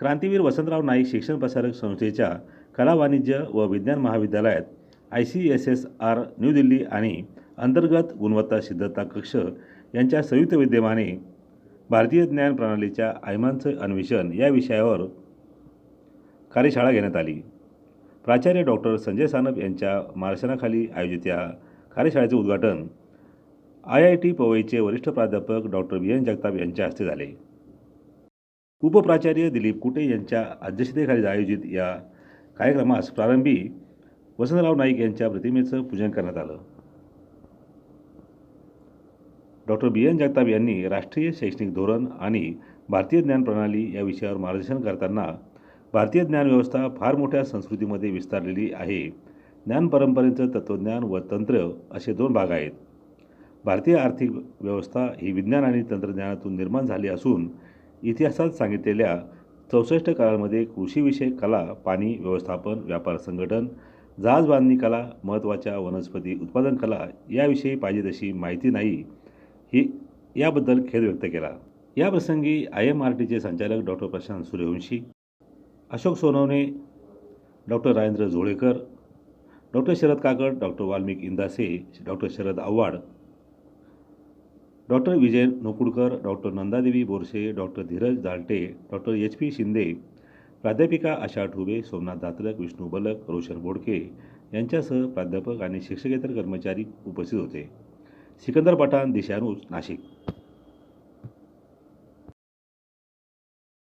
क्रांतीवीर वसंतराव नाईक शिक्षण प्रसारक संस्थेच्या कला वाणिज्य व विज्ञान महाविद्यालयात I C S S R new Delhi आणि अंतर्गत गुणवत्ता सिद्धता कक्ष यांच्या संयुक्त विद्यमाने भारतीय ज्ञान प्रणालीच्या आयमांचं अन्वेषण या विषयावर कार्यशाळा घेण्यात आली. प्राचार्य डॉक्टर संजय सानप यांच्या मार्गदर्शनाखाली आयोजित या कार्यशाळेचे उद्घाटन आय आय टी पवईचे वरिष्ठ प्राध्यापक डॉक्टर बी एन जगताप यांच्या हस्ते झाले. उपप्राचार्य दिलीप कुटे यांच्या अध्यक्षतेखाली आयोजित या कार्यक्रमास प्रारंभी वसंतराव नाईक यांच्या प्रतिमेचं पूजन करण्यात आलं. डॉक्टर बी एन जगताप यांनी राष्ट्रीय शैक्षणिक धोरण आणि भारतीय ज्ञान प्रणाली या विषयावर मार्गदर्शन करताना भारतीय ज्ञान व्यवस्था फार मोठ्या संस्कृतीमध्ये विस्तारलेली आहे. ज्ञान परंपरेचं तत्त्वज्ञान व तंत्र असे दोन भाग आहेत. भारतीय आर्थिक व्यवस्था ही विज्ञान आणि तंत्रज्ञानातून निर्माण झाली असून इतिहासात सांगितलेल्या चौसष्ट काळामध्ये कृषीविषयक कला पाणी व्यवस्थापन व्यापार संघटन जहाज बांधणी कला महत्त्वाच्या वनस्पती उत्पादन कला याविषयी पाहिजे तशी माहिती नाही ही याबद्दल खेद व्यक्त केला. याप्रसंगी आय एम आर टीचे संचालक doctor Prashant Suryavanshi Ashok Sonawane doctor Rajendra Zolekar doctor Sharad Kakad doctor Valmik Indase doctor Sharad Awhad doctor Vijay Nokudkar doctor Nandadevi Borse doctor Dhiraj Dalte doctor H P Shinde प्राध्यापिका आशा ठुबे सोमनाथ दात्रक विष्णू बलक रोशन बोडके यांच्यासह प्राध्यापक आणि शिक्षकेतर कर्मचारी उपस्थित होते. सिकंदर पठाण दिशानूज नाशिक.